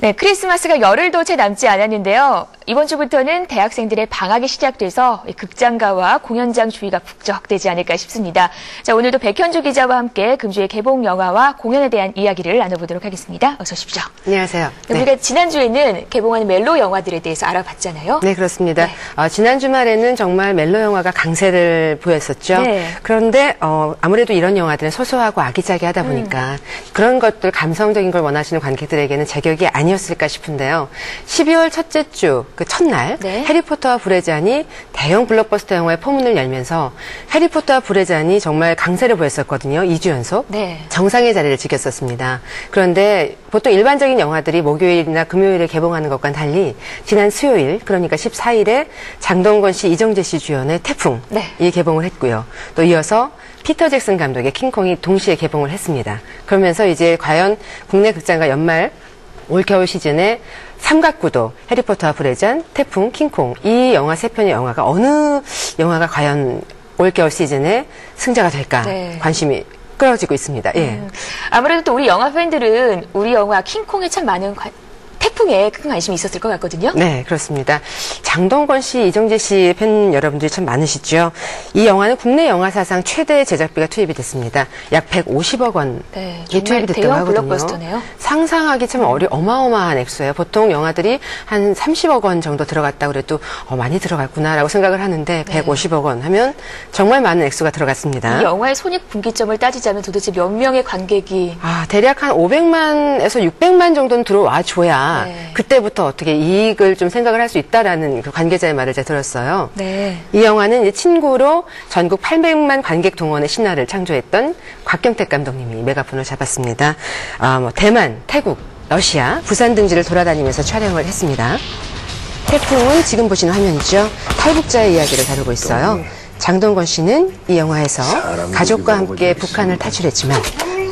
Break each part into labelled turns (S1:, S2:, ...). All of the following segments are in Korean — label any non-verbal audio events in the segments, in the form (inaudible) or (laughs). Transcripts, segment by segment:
S1: 네, 크리스마스가 열흘도 채 남지 않았는데요. 이번 주부터는 대학생들의 방학이 시작돼서 극장가와 공연장 주의가 북적되지 않을까 싶습니다. 자, 오늘도 백현주 기자와 함께 금주의 개봉 영화와 공연에 대한 이야기를 나눠보도록 하겠습니다. 어서 오십시오.
S2: 안녕하세요.
S1: 네. 우리가 지난주에는 개봉하는 멜로 영화들에 대해서 알아봤잖아요.
S2: 네, 그렇습니다.
S1: 네.
S2: 어, 지난 주말에는 정말 멜로 영화가 강세를 보였었죠.
S1: 네.
S2: 그런데 어, 아무래도 이런 영화들은 소소하고 아기자기하다 보니까
S1: 음.
S2: 그런 것들 감성적인 걸 원하시는 관객들에게는 제격이 아니었을까 싶은데요. 12월 첫째 주, 그 첫날
S1: 네.
S2: 해리포터와 불의 잔이 대형 블록버스터 영화의 포문을 열면서 해리포터와 불의 잔이 정말 강세를 보였었거든요. 2주 연속.
S1: 네.
S2: 정상의 자리를 지켰었습니다. 그런데 보통 일반적인 영화들이 목요일이나 금요일에 개봉하는 것과는 달리 지난 수요일 그러니까 14일에 장동건 씨, 이정재 씨 주연의 태풍
S1: 네.
S2: 이 개봉을 했고요. 또 이어서 피터 잭슨 감독의 킹콩이 동시에 개봉을 했습니다. 그러면서 이제 과연 국내 극장가 연말 올겨울 시즌에 삼각구도, 해리포터와 불의 잔, 태풍, 킹콩 이 영화 세 편의 영화가 어느 영화가 과연 올겨울 시즌에 승자가 될까
S1: 네.
S2: 관심이 끌어지고 있습니다. 예.
S1: 음, 아무래도 또 우리 영화 팬들은 우리 영화 킹콩에 참 많은 관- 태풍에 큰 관심이 있었을 것 같거든요.
S2: 네, 그렇습니다. 장동건 씨, 이정재 씨 팬 여러분들이 참 많으시죠. 이 영화는 국내 영화 사상 최대 제작비가 투입이 됐습니다. 약 150억 원이
S1: 네,
S2: 투입이 됐다고 하거든요.
S1: 블록버스터네요.
S2: 상상하기 참 어리, 어마어마한 액수예요. 보통 영화들이 한 30억 원 정도 들어갔다 그래도 어, 많이 들어갔구나라고 생각을 하는데 150억 원 하면 정말 많은 액수가 들어갔습니다.
S1: 이 영화의 손익 분기점을 따지자면 도대체 몇 명의 관객이
S2: 아, 대략 한 500만에서 600만 정도는 들어와 줘야
S1: 네.
S2: 그때부터 어떻게 이익을 좀 생각을 할 수 있다라는 그 관계자의 말을 제가 들었어요.
S1: 네.
S2: 이 영화는 이제 친구로 전국 800만 관객 동원의 신화를 창조했던 곽경택 감독님이 메가폰을 잡았습니다. 아, 뭐 대만, 태국, 러시아, 부산 등지를 돌아다니면서 촬영을 했습니다. 태풍은 지금 보시는 화면이죠. 탈북자의 이야기를 다루고 있어요. 장동건 씨는 이 영화에서 가족과 함께 북한을 탈출했지만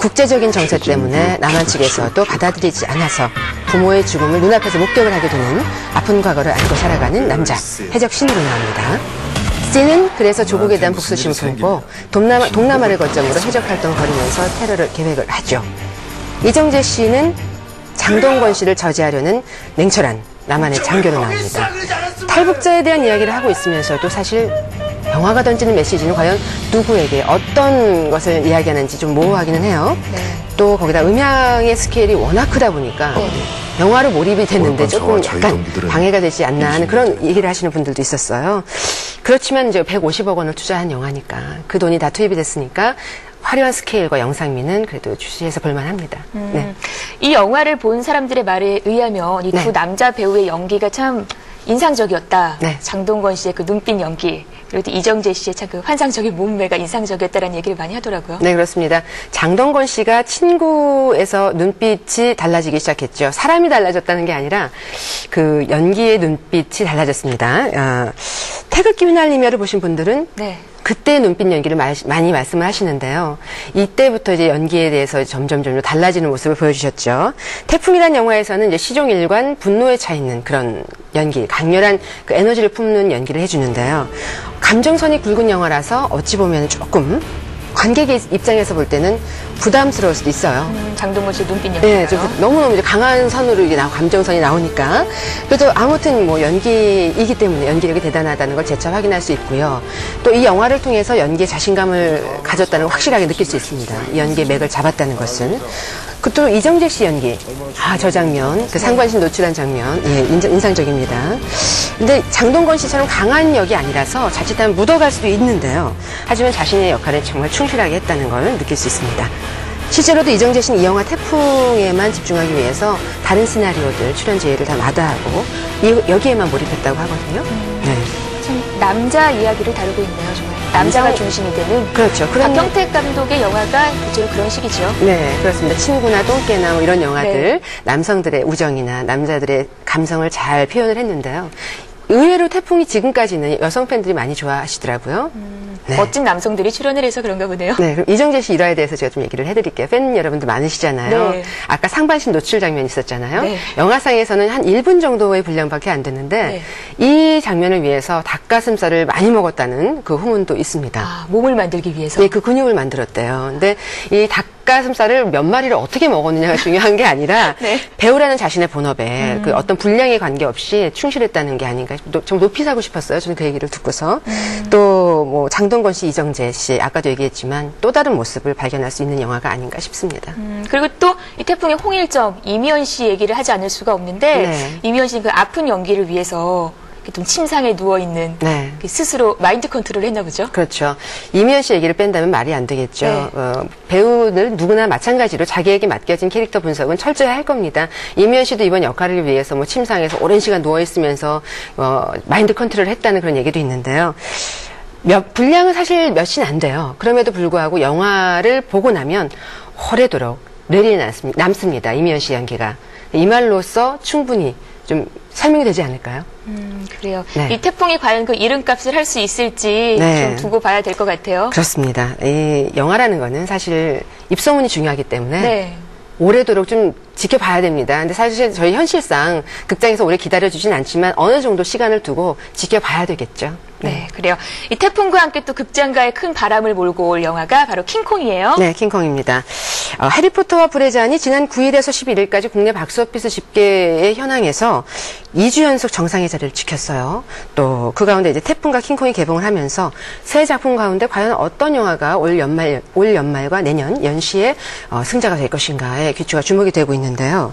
S2: 국제적인 정세 때문에 남한 측에서도 받아들이지 않아서 부모의 죽음을 눈앞에서 목격을 하게 되는 아픈 과거를 안고 살아가는 남자 해적 신으로 나옵니다. 씨는 그래서 조국에 대한 복수심을 품고 동남아, 동남아를 거점으로 해적 활동을 벌이면서 테러를 계획을 하죠. 이정재 씨는 장동건 씨를 저지하려는 냉철한 남한의 장교로 나옵니다. 탈북자에 대한 이야기를 하고 있으면서도 사실 영화가 던지는 메시지는 과연 누구에게 어떤 것을 이야기하는지 좀 모호하기는 해요.
S1: 네.
S2: 또 거기다 음향의 스케일이 워낙 크다 보니까
S1: 네.
S2: 영화로 몰입이 됐는데
S3: 오늘
S2: 조금 약간 방해가 되지 않나 하는 그런 얘기를 하시는 분들도 있었어요. 그렇지만 이제 150억 원을 투자한 영화니까 그 돈이 다 투입이 됐으니까 화려한 스케일과 영상미는 그래도 주시해서 볼만합니다. 네.
S1: 이 영화를 본 사람들의 말에 의하면 이두
S2: 네.
S1: 남자 배우의 연기가 참 인상적이었다.
S2: 네.
S1: 장동건 씨의 그 눈빛 연기, 그리고 또 이정재 씨의 참 그 환상적인 몸매가 인상적이었다라는 얘기를 많이 하더라고요.
S2: 네, 그렇습니다. 장동건 씨가 친구에서 눈빛이 달라지기 시작했죠. 사람이 달라졌다는 게 아니라 그 연기의 눈빛이 달라졌습니다. 아, 태극기 휘날리며를 보신 분들은
S1: 네.
S2: 그때 눈빛 연기를 마- 많이 말씀을 하시는데요. 이때부터 이제 연기에 대해서 점점 점점 달라지는 모습을 보여주셨죠. 태풍이란 영화에서는 이제 시종일관 분노에 차 있는 그런 연기, 강렬한 그 에너지를 품는 연기를 해주는데요. 감정선이 굵은 영화라서 어찌 보면 조금 관객의 입장에서 볼 때는 부담스러울 수도 있어요.
S1: 음, 장동건 씨의 눈빛 연기.
S2: 네, 좀 너무너무 이제 강한 선으로 이게 나 감정선이 나오니까. 그래도 아무튼 뭐 연기이기 때문에 연기력이 대단하다는 걸 재차 확인할 수 있고요. 또 이 영화를 통해서 연기에 자신감을 가졌다는 걸 확실하게 느낄 수 있습니다. 이 연기의 맥을 잡았다는 것은. 그또 이정재 씨 연기. 아, 저 장면. 그 상반신 노출한 장면. 예, 인상, 인상 적입니다. 근데 장동건 씨처럼 강한 역이 아니라서 자칫하면 묻어갈 수도 있는데요. 하지만 자신의 역할에 정말 충실하게 했다는 걸 느낄 수 있습니다. 실제로도 이정재 씨는 이 영화 태풍에만 집중하기 위해서 다른 시나리오들 출연 제의를 다 마다하고 이- 여기에만 몰입했다고 하거든요. 네.
S1: 참 남자 이야기를 다루고 있네요, 정말. 남자가
S2: 남자-
S1: 중심이 되는
S2: 그렇죠. 그런
S1: 박경택 감독의 영화가 대체로 그런 식이죠.
S2: 네, 그렇습니다. 친구나 똥개나 뭐 이런 영화들
S1: 네.
S2: 남성들의 우정이나 남자들의 감성을 잘 표현을 했는데요. 의외로 태풍이 지금까지는 여성 팬들이 많이 좋아하시더라고요. 네.
S1: 멋진 남성들이 출연을 해서 그런가 보네요.
S2: 네, 그럼 이정재 씨 일화에 대해서 제가 좀 얘기를 해드릴게요. 팬 여러분들 많으시잖아요.
S1: 네.
S2: 아까 상반신 노출 장면 있었잖아요.
S1: 네.
S2: 영화상에서는 한 1분 정도의 분량밖에 안 됐는데 이 장면을 위해서 닭가슴살을 많이 먹었다는 그 후문도 있습니다.
S1: 아, 몸을 만들기 위해서.
S2: 네, 그 근육을 만들었대요. 근데 이 닭 닭가슴살을 몇 마리를 어떻게 먹었느냐가 중요한 게 아니라 (laughs)
S1: 네.
S2: 배우라는 자신의 본업에 그 어떤 분량에 관계없이 충실했다는 게 아닌가. 노- 좀 높이 사고 싶었어요. 저는 그 얘기를 듣고서 또뭐 장동건 씨, 이정재 씨 아까도 얘기했지만 또 다른 모습을 발견할 수 있는 영화가 아닌가 싶습니다.
S1: 음, 그리고 또 이 태풍의 홍일점 이미연 씨 얘기를 하지 않을 수가 없는데
S2: 네.
S1: 이미연 씨는 그 아픈 연기를 위해서 좀 침상에 누워 있는
S2: 네.
S1: 스스로 마인드 컨트롤을 했나 보죠.
S2: 그렇죠. 이미연 씨 얘기를 뺀다면 말이 안 되겠죠.
S1: 네.
S2: 어, 배우는 누구나 마찬가지로 자기에게 맡겨진 캐릭터 분석은 철저히 할 겁니다. 이미연 씨도 이번 역할을 위해서 뭐 침상에서 오랜 시간 누워 있으면서 어, 마인드 컨트롤을 했다는 그런 얘기도 있는데요. 몇 분량은 사실 몇이 안 돼요. 그럼에도 불구하고 영화를 보고 나면 오래도록 뇌리에 남습- 남습니다. 이미연 씨 연기가 이 말로써 충분히 좀 설명이 되지 않을까요?
S1: 음, 그래요.
S2: 네.
S1: 이 태풍이 과연 그 이름값을 할 수 있을지
S2: 네.
S1: 좀 두고 봐야 될 것 같아요.
S2: 그렇습니다. 이 영화라는 거는 사실 입소문이 중요하기 때문에
S1: 네.
S2: 오래도록 좀 지켜봐야 됩니다. 근데 사실 저희 현실상 극장에서 오래 기다려주진 않지만 어느 정도 시간을 두고 지켜봐야 되겠죠.
S1: 네, 그래요. 이 태풍과 함께 또 극장가에 큰 바람을 몰고 올 영화가 바로 킹콩이에요.
S2: 네, 킹콩입니다. 어, 해리포터와 불의 잔이 지난 9일에서 11일까지 국내 박스오피스 집계의 현황에서 2주 연속 정상의 자리를 지켰어요. 또 그 가운데 이제 태풍과 킹콩이 개봉을 하면서 세 작품 가운데 과연 어떤 영화가 올 연말 올 연말과 내년 연시에 어, 승자가 될 것인가에 귀추가 주목이 되고 있는데요.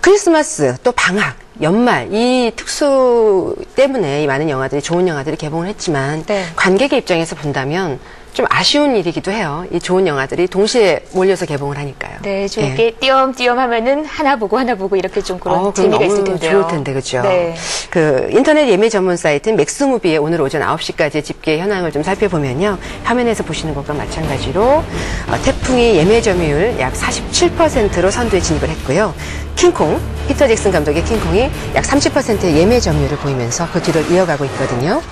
S2: 크리스마스 또 방학 연말 이 특수 때문에 이 많은 영화들이 좋은 영화들이 개봉을 했지만
S1: 네.
S2: 관객의 입장에서 본다면 좀 아쉬운 일이기도 해요. 이 좋은 영화들이 동시에 몰려서 개봉을 하니까요.
S1: 네, 좀
S2: 예.
S1: 이렇게 띄엄띄엄 하면은 하나 보고 하나 보고 이렇게 좀 그런
S2: 어,
S1: 재미가 있을 텐데요.
S2: 좋을 텐데, 그죠?
S1: 네.
S2: 그 인터넷 예매 전문 사이트인 맥스무비의 오늘 오전 9시까지 집계 현황을 좀 살펴보면요. 화면에서 보시는 것과 마찬가지로 어, 태풍이 예매 점유율 약 47%로 선두에 진입을 했고요. 킹콩, 피터 잭슨 감독의 킹콩이 약 30%의 예매 점유율을 보이면서 그 뒤를 이어가고 있거든요.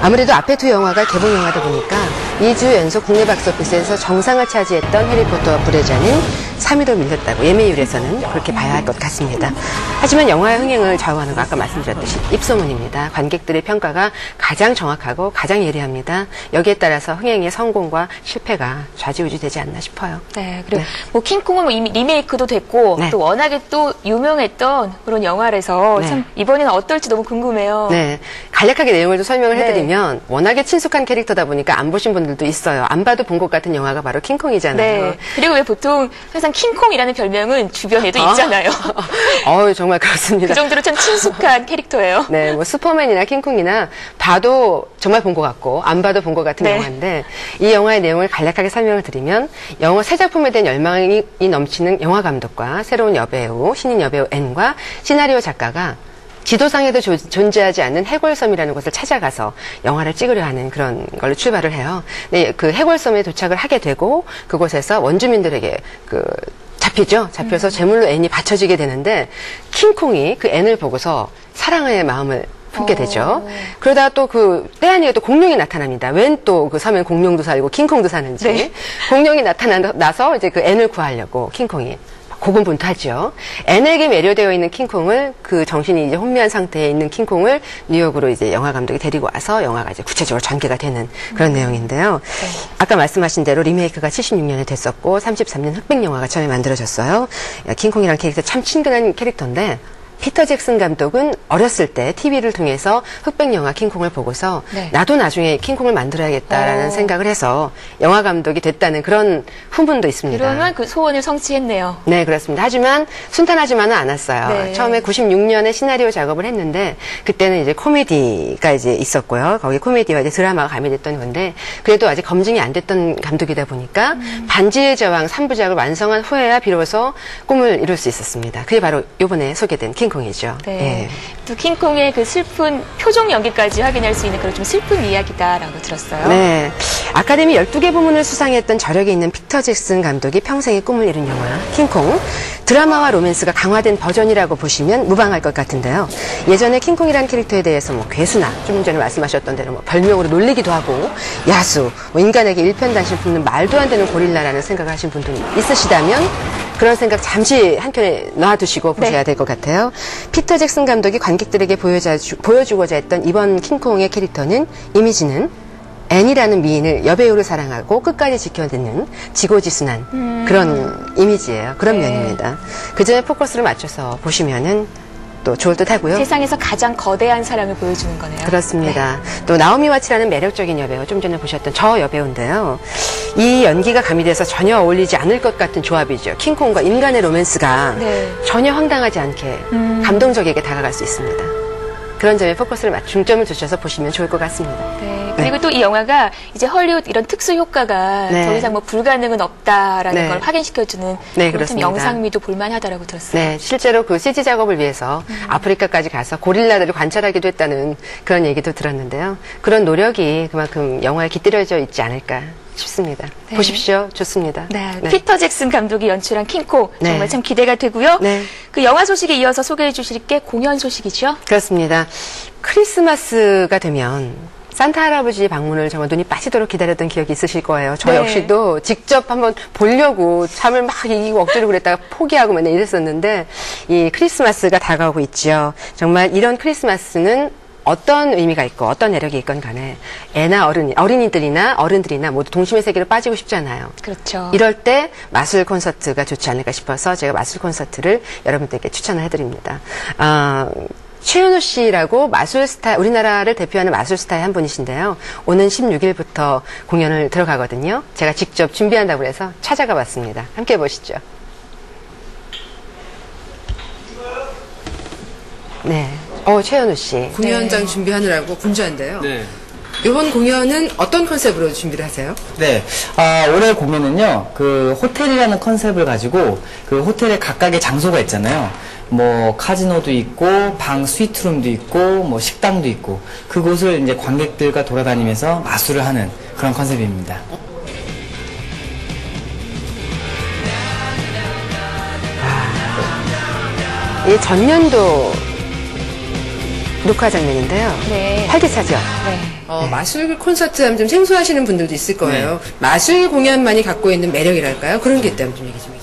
S2: 아무래도 앞에 두 영화가 개봉 영화다 보니까 2주 연속 국내 박스오피스에서 정상을 차지했던 해리포터와 불의 잔은 3위로 밀렸다고 예매율에서는 그렇게 봐야 할 것 같습니다. 하지만 영화의 흥행을 좌우하는 건 아까 말씀드렸듯이 입소문입니다. 관객들의 평가가 가장 정확하고 가장 예리합니다. 여기에 따라서 흥행의 성공과 실패가 좌지우지되지 않나 싶어요.
S1: 네, 그리고
S2: 네.
S1: 뭐 킹콩은 뭐 이미 리메이크도 됐고
S2: 네.
S1: 또 워낙에 또 유명했던 그런 영화라서
S2: 네.
S1: 참 이번에는 어떨지 너무 궁금해요.
S2: 네. 간략하게 내용을 좀 설명을
S1: 네.
S2: 해드리면 워낙에 친숙한 캐릭터다 보니까 안 보신 분들도 있어요. 안 봐도 본 것 같은 영화가 바로 킹콩이잖아요.
S1: 네. 그리고 왜 보통 항상 킹콩이라는 별명은 주변에도
S2: 아.
S1: 있잖아요. (laughs)
S2: 어우, 정말 그렇습니다.
S1: 그 정도로 참 친숙한 캐릭터예요.
S2: 네, 뭐 슈퍼맨이나 킹콩이나 봐도 정말 본 것 같고 안 봐도 본 것 같은
S1: 네.
S2: 영화인데 이 영화의 내용을 간략하게 설명을 드리면 영화 새 작품에 대한 열망이 넘치는 영화 감독과 새로운 여배우 신인 여배우 앤과 시나리오 작가가 지도상에도 조- 존재하지 않는 해골섬이라는 곳을 찾아가서 영화를 찍으려 하는 그런 걸로 출발을 해요. 네, 그 해골섬에 도착을 하게 되고 그곳에서 원주민들에게 그 잡히죠. 잡혀서 제물로 앤이 바쳐지게 되는데 킹콩이 그 앤을 보고서 사랑의 마음을 품게 되죠. 그러다가 또 그 때 아니게 또 공룡이 나타납니다. 웬 또 그 섬엔 공룡도 살고 킹콩도 사는지
S1: 네.
S2: 공룡이 나타나서 이제 그 앤을 구하려고 킹콩이 고군분투하죠. 앤에게 매료되어 있는 킹콩을 그 정신이 이제 혼미한 상태에 있는 킹콩을 뉴욕으로 이제 영화 감독이 데리고 와서 영화가 이제 구체적으로 전개가 되는 그런 내용인데요. 아까 말씀하신 대로 리메이크가 76년에 됐었고 33년 흑백 영화가 처음에 만들어졌어요. 킹콩이라는 캐릭터 참 친근한 캐릭터인데 피터 잭슨 감독은 어렸을 때 TV를 통해서 흑백 영화 킹콩을 보고서
S1: 네.
S2: 나도 나중에 킹콩을 만들어야겠다라는
S1: 오.
S2: 생각을 해서 영화 감독이 됐다는 그런 후문도 있습니다.
S1: 그러면 그 소원을 성취했네요.
S2: 네, 그렇습니다. 하지만 순탄하지만은 않았어요.
S1: 네.
S2: 처음에 96년에 시나리오 작업을 했는데 그때는 이제 코미디가 이제 있었고요. 거기 코미디와 이제 드라마가 가미됐던 건데 그래도 아직 검증이 안 됐던 감독이다 보니까
S1: 음.
S2: 반지의 제왕 3부작을 완성한 후에야 비로소 꿈을 이룰 수 있었습니다. 그게 바로 이번에 소개된 킹 콩이죠.
S1: 네.
S2: 예.
S1: 또 킹콩의 그 슬픈 표정 연기까지 확인할 수 있는 그런 좀 슬픈 이야기다라고 들었어요.
S2: 네. 아카데미 12개 부문을 수상했던 저력이 있는 피터 잭슨 감독이 평생의 꿈을 이룬 영화 킹콩. 드라마와 로맨스가 강화된 버전이라고 보시면 무방할 것 같은데요. 예전에 킹콩이라는 캐릭터에 대해서 뭐 괴수나 좀 전에 말씀하셨던 대로 뭐 별명으로 놀리기도 하고 야수, 뭐 인간에게 일편단심 품는 말도 안 되는 고릴라라는 생각을 하신 분들 있으시다면 그런 생각 잠시 한켠에 놔두시고 보셔야
S1: 네.
S2: 될것 같아요. 피터 잭슨 감독이 관객들에게 보여자, 보여주고자 했던 이번 킹콩의 캐릭터는 이미지는 앤이라는 미인을 여배우로 사랑하고 끝까지 지켜듣는 지고지순한 그런 이미지예요. 그런
S1: 네.
S2: 면입니다. 그 점에 포커스를 맞춰서 보시면은 또 좋을 듯 하고요.
S1: 세상에서 가장 거대한 사랑을 보여주는 거네요.
S2: 그렇습니다. 또 나오미 와츠라는 매력적인 여배우 좀 전에 보셨던 저 여배우인데요. 이 연기가 가미돼서 전혀 어울리지 않을 것 같은 조합이죠. 킹콩과 인간의 로맨스가
S1: 네.
S2: 전혀 황당하지 않게 감동적이게 다가갈 수 있습니다. 그런 점에 포커스를 맞 중점을 두셔서 보시면 좋을 것 같습니다.
S1: 네, 그리고 또 이 영화가 이제 헐리우드 이런 특수 효과가
S2: 네.
S1: 더 이상 뭐 불가능은 없다라는
S2: 네.
S1: 걸 확인시켜주는
S2: 네, 그렇습니다.
S1: 영상미도 볼만하다라고 들었어요.
S2: 네, 실제로 그 CG 작업을 위해서
S1: 음.
S2: 아프리카까지 가서 고릴라들을 관찰하기도 했다는 그런 얘기도 들었는데요. 그런 노력이 그만큼 영화에 깃들여져 있지 않을까 싶습니다.
S1: 네.
S2: 보십시오. 좋습니다.
S1: 네,
S2: 네.
S1: 피터 잭슨 감독이 연출한 킹코
S2: 네.
S1: 정말 참 기대가 되고요.
S2: 네.
S1: 그 영화 소식에 이어서 소개해 주실 게 공연 소식이죠.
S2: 그렇습니다. 크리스마스가 되면 산타 할아버지 방문을 정말 눈이 빠지도록 기다렸던 기억이 있으실 거예요. 저
S1: 네.
S2: 역시도 직접 한번 보려고 잠을 막 이기고 억지로 그랬다가 포기하고 맨날 이랬었는데 이 크리스마스가 다가오고 있죠. 정말 이런 크리스마스는 어떤 의미가 있고 어떤 매력이 있건 간에 애나 어른이, 어린이들이나 어른들이나 모두 동심의 세계로 빠지고 싶잖아요.
S1: 그렇죠.
S2: 이럴 때 마술 콘서트가 좋지 않을까 싶어서 제가 마술 콘서트를 여러분들께 추천을 해드립니다. 아, 최윤우 씨라고 마술 스타, 우리나라를 대표하는 마술 스타의 한 분이신데요. 오는 16일부터 공연을 들어가거든요. 제가 직접 준비한다고 해서 찾아가 봤습니다. 함께 보시죠. 네. 어, 최현우 씨. 공연장 준비하느라고 분주한데요.
S3: 네.
S2: 이번 공연은 어떤 컨셉으로 준비를 하세요?
S3: 네. 아, 올해 공연은요, 그 호텔이라는 컨셉을 가지고 그 호텔에 각각의 장소가 있잖아요. 뭐 카지노도 있고 방 스위트룸도 있고 뭐 식당도 있고 그곳을 이제 관객들과 돌아다니면서 마술을 하는 그런 컨셉입니다.
S2: 이 전년도 녹화 장면인데요.
S1: 네.
S2: 활기차죠?
S1: 네.
S4: 어, 마술 콘서트 하면 좀 생소하시는 분들도 있을 거예요.
S2: 네.
S4: 마술 공연만이 갖고 있는 매력이랄까요? 그런 게 있다면 좀 얘기 좀 해주세요.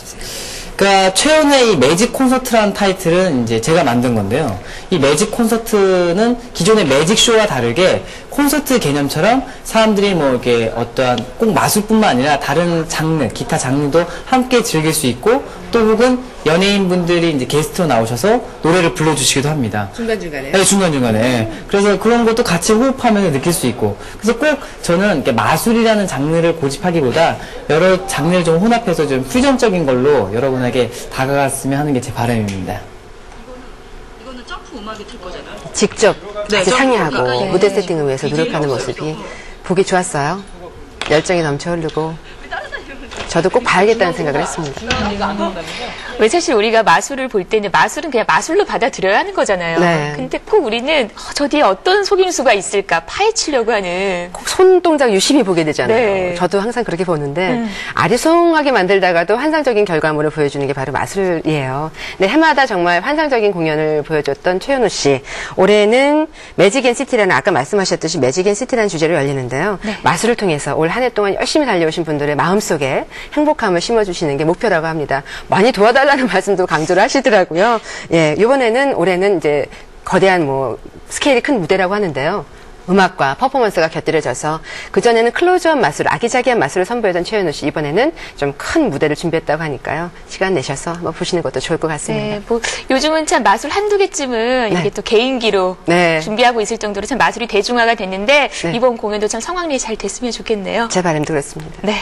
S3: 그러니까 최연의 이 매직 콘서트라는 타이틀은 이제 제가 만든 건데요. 이 매직 콘서트는 기존의 매직 쇼와 다르게 콘서트 개념처럼 사람들이 뭐 이렇게 어떠한 꼭 마술뿐만 아니라 다른 장르, 기타 장르도 함께 즐길 수 있고 또 혹은 연예인분들이 이제 게스트로 나오셔서 노래를 불러주시기도 합니다.
S4: 중간중간에.
S3: 네, 중간중간에. 예. 그래서 그런 것도 같이 호흡하면서 느낄 수 있고. 그래서 꼭 저는 이렇게 마술이라는 장르를 고집하기보다 여러 장르를 좀 혼합해서 좀 퓨전적인 걸로 여러분에게 다가갔으면 하는 게 제 바람입니다.
S2: 직접 같이 상의하고
S1: 네.
S2: 무대 세팅을 위해서 노력하는 모습이 보기 좋았어요. 열정이 넘쳐 흐르고 저도 꼭 봐야겠다는 생각을 했습니다.
S1: 왜 사실 우리가 마술을 볼 때는 마술은 그냥 마술로 받아들여야 하는 거잖아요.
S2: 네.
S1: 근데 꼭 우리는 어, 저 뒤에 어떤 속임수가 있을까 파헤치려고 하는
S2: 꼭손 동작 유심히 보게 되잖아요.
S1: 네.
S2: 저도 항상 그렇게 보는데 아리송하게 만들다가도 환상적인 결과물을 보여주는 게 바로 마술이에요. 네, 해마다 정말 환상적인 공연을 보여줬던 최현우 씨. 올해는 매직 앤 시티라는 아까 말씀하셨듯이 매직 앤 시티라는 주제로 열리는데요. 마술을 통해서 올 한 해 동안 열심히 달려오신 분들의 마음속에 행복함을 심어주시는 게 목표라고 합니다. 많이 도와달라는 (laughs) 말씀도 강조를 하시더라고요. 예, 이번에는 올해는 이제 거대한 뭐 스케일이 큰 무대라고 하는데요. 음악과 퍼포먼스가 곁들여져서 그전에는 클로즈업 마술, 아기자기한 마술을 선보이던 최현우 씨 이번에는 좀 큰 무대를 준비했다고 하니까요. 시간 내셔서 한번 보시는 것도 좋을 것 같습니다.
S1: 네, 뭐 요즘은 참 마술 한두 개쯤은
S2: 네.
S1: 이게 또 개인기로
S2: 네.
S1: 준비하고 있을 정도로 참 마술이 대중화가 됐는데
S2: 네.
S1: 이번 공연도 참 성황리에 잘 됐으면 좋겠네요.
S2: 제 바람도 그렇습니다.
S1: 네.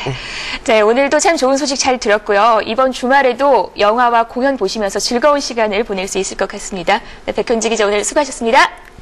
S1: 자, 오늘도 참 좋은 소식 잘 들었고요. 이번 주말에도 영화와 공연 보시면서 즐거운 시간을 보낼 수 있을 것 같습니다. 네, 백현지 기자 오늘 수고하셨습니다.